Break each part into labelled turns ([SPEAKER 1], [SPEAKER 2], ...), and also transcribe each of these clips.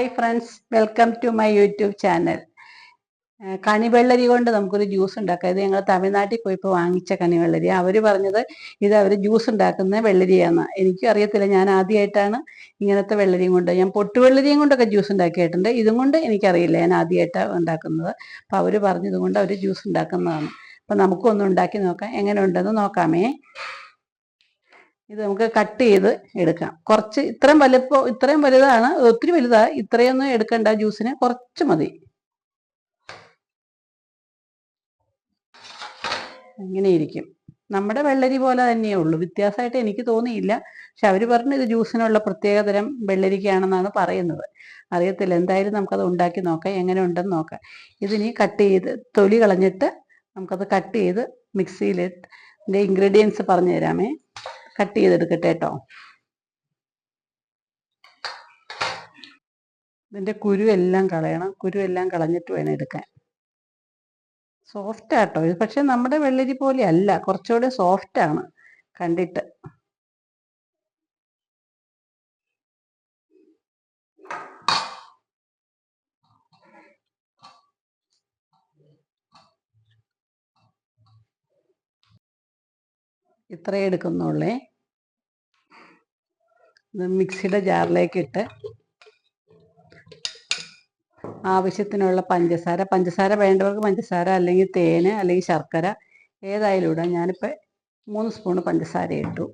[SPEAKER 1] Hi friends welcome to my YouTube channel കണിവെള്ളരി കൊണ്ട് നമുക്കൊരു juice ഉണ്ടാക്കാം. ഇത് ഞങ്ങൾ തമിഴ്നാട്ടിൽ പോയിപ്പോൾ വാങ്ങിച്ച കണിവെള്ളരി. അവർ പറഞ്ഞത് ഇത് അവർ ജ്യൂസ് ഉണ്ടാക്കുന്ന വെള്ളരിയാണ് എനിക്കും അറിയത്തില്ല. ഞാൻ ആദ്യമായിട്ടാണ് ഇങ്ങനത്തെ വെള്ളരിയും കൊണ്ട് ഞാൻ പൊട്ടുവെള്ളരിയും കൊണ്ടൊക്കെ ജ്യൂസ് ഉണ്ടാക്കിയിട്ടുണ്ട്. ഇതും കൊണ്ട് എനിക്കറിയില്ല. ഞാൻ ആദ്യമായിട്ടാണ് ഉണ്ടാക്കുന്നത്. അപ്പോൾ അവർ പറഞ്ഞതുകൊണ്ട് അവർ ജ്യൂസ് ഉണ്ടാക്കുന്നതാണ്. അപ്പോൾ നമുക്കൊന്ന് ഉണ്ടാക്കി നോക്കാം. എങ്ങനെ ഉണ്ടെന്ന് നോക്കാമേ. ഇത് നമുക്ക് കട്ട് ചെയ്ത് എടുക്കാം. കുറച്ച് ഇത്രയും വലുപ്പം ഇത്രയും വലുതാണ് ഒത്തിരി വലുതാ ഇത്രയൊന്നും എടുക്കണ്ട ജ്യൂസിന് കുറച്ച് മതി. അങ്ങനെ ഇരിക്കും. നമ്മുടെ വെള്ളരി പോലെ തന്നെയേ ഉള്ളൂ. വ്യത്യാസമായിട്ട് എനിക്ക് തോന്നിയില്ല. പക്ഷെ അവർ പറഞ്ഞു ഇത് ജ്യൂസിനുള്ള പ്രത്യേകതരം വെള്ളരിക്കാണെന്നാണ് പറയുന്നത്. അറിയത്തില്ല. എന്തായാലും നമുക്കത് ഉണ്ടാക്കി നോക്കാം. എങ്ങനെ ഉണ്ടെന്ന് നോക്കാം. ഇതിനി കട്ട് ചെയ്ത് തൊലി കളഞ്ഞിട്ട് നമുക്കത് കട്ട് ചെയ്ത് മിക്സിയിൽ ഇൻഗ്രീഡിയൻസ് പറഞ്ഞു തരാമേ കട്ട് ചെയ്തെടുക്കട്ടെ കേട്ടോ. ഇതിന്റെ കുരു എല്ലാം കളയണം. കുരു എല്ലാം കളഞ്ഞിട്ട് വേണം എടുക്കാൻ. സോഫ്റ്റ് ആട്ടോ ഇത്. പക്ഷെ നമ്മുടെ വെള്ളരി പോലെ അല്ല. കുറച്ചുകൂടെ സോഫ്റ്റ് ആണ്. കണ്ടിട്ട്. ഇത്രയേ എടുക്കുന്നുള്ളേ. മിക്സിയുടെ ജാറിലേക്ക് ഇട്ട് ആവശ്യത്തിനുള്ള പഞ്ചസാര. പഞ്ചസാര വേണ്ടവർക്ക് പഞ്ചസാര അല്ലെങ്കിൽ തേന് അല്ലെങ്കിൽ ശർക്കര ഏതായാലും ഇടാം. ഞാനിപ്പോൾ മൂന്ന് സ്പൂൺ പഞ്ചസാര ഇട്ടു.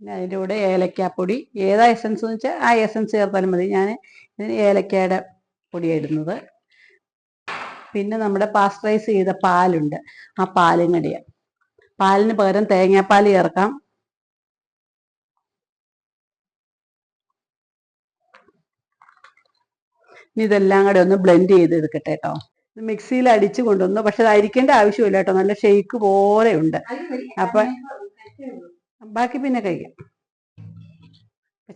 [SPEAKER 1] പിന്നെ അതിന്റെ കൂടെ ഏലക്കാപ്പൊടി. ഏതാ എസൻസ് എന്ന് വെച്ചാൽ ആ എസൻസ് ചേർത്താലും മതി. ഞാൻ ഇതിന് ഏലക്കയുടെ പൊടിയാണ് ഇടുന്നത്. പിന്നെ നമ്മുടെ പാസ്റ്ററൈസ് ചെയ്ത പാലുണ്ട്. ആ പാലും കടിയാണ് പാലിന് പകരം തേങ്ങാപ്പാൽ ചേർക്കാം. ഇനി ഇതെല്ലാം കൂടെ ഒന്ന് ബ്ലെൻഡ് ചെയ്ത് എടുക്കട്ടെ കേട്ടോ മിക്സിയിൽ അടിച്ചു കൊണ്ടുവന്നു. പക്ഷെ അത് അരിക്കേണ്ട ആവശ്യമില്ല കേട്ടോ നല്ല ഷെയ്ക്ക് പോലെ ഉണ്ട്. അപ്പൊ ബാക്കി പിന്നെ കഴിക്കാം.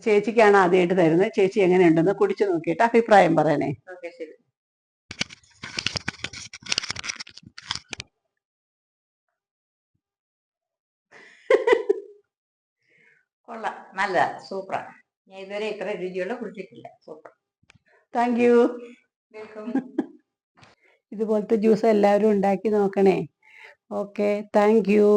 [SPEAKER 1] ചേച്ചിക്കാണ് ആദ്യമായിട്ട് തരുന്നത്. ചേച്ചി എങ്ങനെയുണ്ടെന്ന് കുടിച്ചു നോക്കിയിട്ട് അഭിപ്രായം പറയണേ.
[SPEAKER 2] കൊള്ളാം. നല്ലതാ. സൂപ്പറാ. ഞാൻ ഇതുവരെ ഇത്ര രുചിയുള്ള കുടിച്ചിട്ടില്ല. സൂപ്പർ.
[SPEAKER 1] Thank you. ഇതുപോലത്തെ ജ്യൂസ് എല്ലാവരും ഉണ്ടാക്കി നോക്കണേ. Okay thank you.